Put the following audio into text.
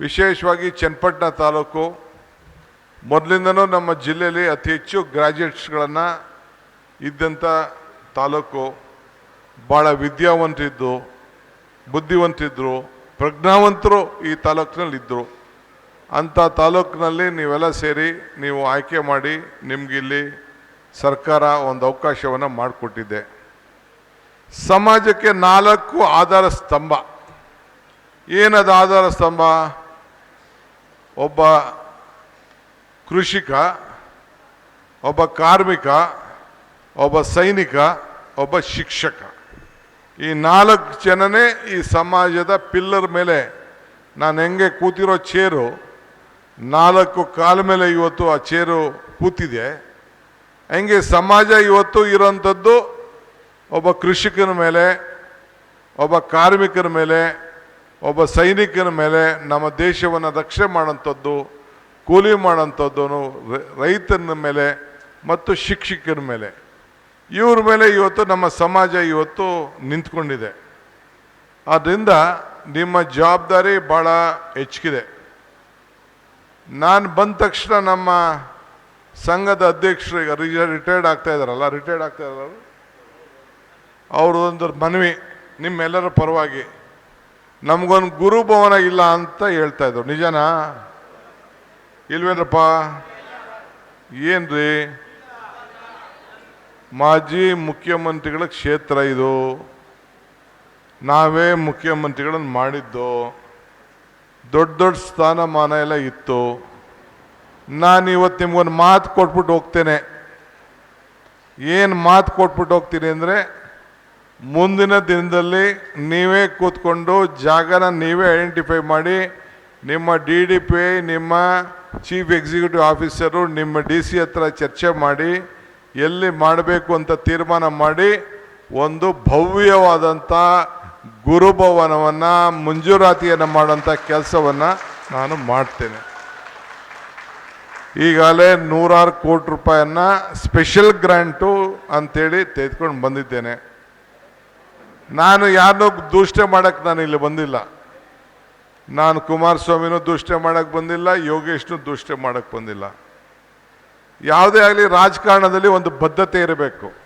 ವಿಶೇಷವಾಗಿ ಚನ್ನಪಟ್ಟಣ ತಾಲೂಕು. ಮೊದಲಿಂದನೂ ನಮ್ಮ ಜಿಲ್ಲೆಯಲ್ಲಿ ಅತಿ ಹೆಚ್ಚು ಗ್ರ್ಯಾಜುಯೇಟ್ಸ್ಗಳನ್ನು ಇದ್ದಂಥ ತಾಲೂಕು. ಭಾಳ ವಿದ್ಯಾವಂತರಿದ್ದು ಬುದ್ಧಿವಂತರಿದ್ದರು ಪ್ರಜ್ಞಾವಂತರು ಈ ತಾಲೂಕಿನಲ್ಲಿ ಇದ್ದರು ಅಂಥ ತಾಲೂಕಿನಲ್ಲಿ ನೀವೆಲ್ಲ ಸೇರಿ ನೀವು ಆಯ್ಕೆ ಮಾಡಿ ನಿಮಗಿಲ್ಲಿ ಸರ್ಕಾರ ಒಂದು ಅವಕಾಶವನ್ನು ಮಾಡಿಕೊಟ್ಟಿದೆ. ಸಮಾಜಕ್ಕೆ ನಾಲ್ಕು ಆಧಾರ ಸ್ತಂಭ. ಏನದು ಆಧಾರ ಸ್ತಂಭ? ಒಬ್ಬ ಕೃಷಿಕ, ಒಬ್ಬ ಕಾರ್ಮಿಕ, ಒಬ್ಬ ಸೈನಿಕ, ಒಬ್ಬ ಶಿಕ್ಷಕ. ಈ ನಾಲ್ಕು ಜನನೇ ಈ ಸಮಾಜದ ಪಿಲ್ಲರ್ ಮೇಲೆ, ನಾನು ಹೆಂಗೆ ಕೂತಿರೋ ಚೇರು, ನಾಲ್ಕು ಕಾಲ ಮೇಲೆ ಇವತ್ತು ಆ ಚೇರು ಕೂತಿದೆ. ಹೆಂಗೆ ಸಮಾಜ ಇವತ್ತು ಇರೋಂಥದ್ದು, ಒಬ್ಬ ಕೃಷಿಕನ ಮೇಲೆ, ಒಬ್ಬ ಕಾರ್ಮಿಕರ ಮೇಲೆ ಒಬ್ಬ ಸೈನಿಕನ ಮೇಲೆ ನಮ್ಮ ದೇಶವನ್ನು ರಕ್ಷಣೆ ಮಾಡೋಂಥದ್ದು ಕೂಲಿ ಮಾಡೋಂಥದ್ದು ರೈತನ ಮೇಲೆ ಮತ್ತು ಶಿಕ್ಷಕರ ಮೇಲೆ. ಇವ್ರ ಮೇಲೆ ಇವತ್ತು ನಮ್ಮ ಸಮಾಜ ಇವತ್ತು ನಿಂತ್ಕೊಂಡಿದೆ. ಆದ್ದರಿಂದ ನಿಮ್ಮ ಜವಾಬ್ದಾರಿ ಭಾಳ ಹೆಚ್ಚಿದೆ ನಾನು ಬಂದ ತಕ್ಷಣ ನಮ್ಮ ಸಂಘದ ಅಧ್ಯಕ್ಷರು ಈಗ ರಿಟೈರ್ಡ್ ಆಗ್ತಾ ಇದಾರಲ್ಲ ರಿಟೈರ್ಡ್ ಆಗ್ತಾ ಅವರು? ಒಂದು ಮನವಿ, ನಿಮ್ಮೆಲ್ಲರ ಪರವಾಗಿ. ನಮಗೊಂದು ಗುರುಭವನ ಇಲ್ಲ ಅಂತ ಹೇಳ್ತಾ ಇದ್ರು. ನಿಜನಾ? ಇಲ್ವೇನ್ರಪ್ಪ? ಏನ್ರಿ? ಮಾಜಿ ಮುಖ್ಯಮಂತ್ರಿಗಳ ಕ್ಷೇತ್ರ ಇದು. ನಾವೇ ಮುಖ್ಯಮಂತ್ರಿಗಳನ್ನು ಮಾಡಿದ್ದು. ದೊಡ್ಡ ದೊಡ್ಡ ಸ್ಥಾನಮಾನ ಎಲ್ಲ ಇತ್ತು. ನಾನು ಇವತ್ತು ನಿಮ್ಗೊಂದು ಮಾತು ಕೊಟ್ಬಿಟ್ಟು ಹೋಗ್ತೇನೆ. ಏನು ಮಾತು ಕೊಟ್ಬಿಟ್ಟು ಹೋಗ್ತೀನಿ ಅಂದರೆ ಮುಂದಿನ ದಿನದಲ್ಲಿ ನೀವೇ ಕೂತ್ಕೊಂಡು ಜಾಗನ ನೀವೇ ಐಡೆಂಟಿಫೈ ಮಾಡಿ ನಿಮ್ಮ ಡಿ ಡಿ ಪಿ ನಿಮ್ಮ ಚೀಫ್ ಎಕ್ಸಿಕ್ಯೂಟಿವ್ ಆಫೀಸರು ನಿಮ್ಮ ಡಿ ಸಿ ಹತ್ರ ಚರ್ಚೆ ಮಾಡಿ, ಎಲ್ಲಿ ಮಾಡಬೇಕು ಅಂತ ತೀರ್ಮಾನ ಮಾಡಿ ಒಂದು ಭವ್ಯವಾದಂಥ ಗುರುಭವನವನ್ನು, ಮಂಜೂರಾತಿಯನ್ನು ಮಾಡೋಂಥ ಕೆಲಸವನ್ನು ನಾನು ಮಾಡ್ತೇನೆ. ಈಗಾಗಲೇ ನೂರಾರು ಕೋಟಿ ರೂಪಾಯಿಯನ್ನು ಸ್ಪೆಷಲ್ ಗ್ರ್ಯಾಂಟು ಅಂತೇಳಿ ತೆಗೆದುಕೊಂಡು ಬಂದಿದ್ದೇನೆ. ನಾನು ಯಾರನ್ನೂ ದೂಷಣೆ ಮಾಡಕ್ಕೆ ನಾನು ಇಲ್ಲಿ ಬಂದಿಲ್ಲ. ನಾನು ಕುಮಾರಸ್ವಾಮಿನೂ ದೂಷಣೆ ಮಾಡಕ್ಕೆ ಬಂದಿಲ್ಲ, ಯೋಗೇಶ್ನೂ ದೂಷಣೆ ಮಾಡಕ್ಕೆ ಬಂದಿಲ್ಲ. ಯಾವುದೇ ಆಗಲಿ ರಾಜಕಾರಣದಲ್ಲಿ ಒಂದು ಬದ್ಧತೆ ಇರಬೇಕು.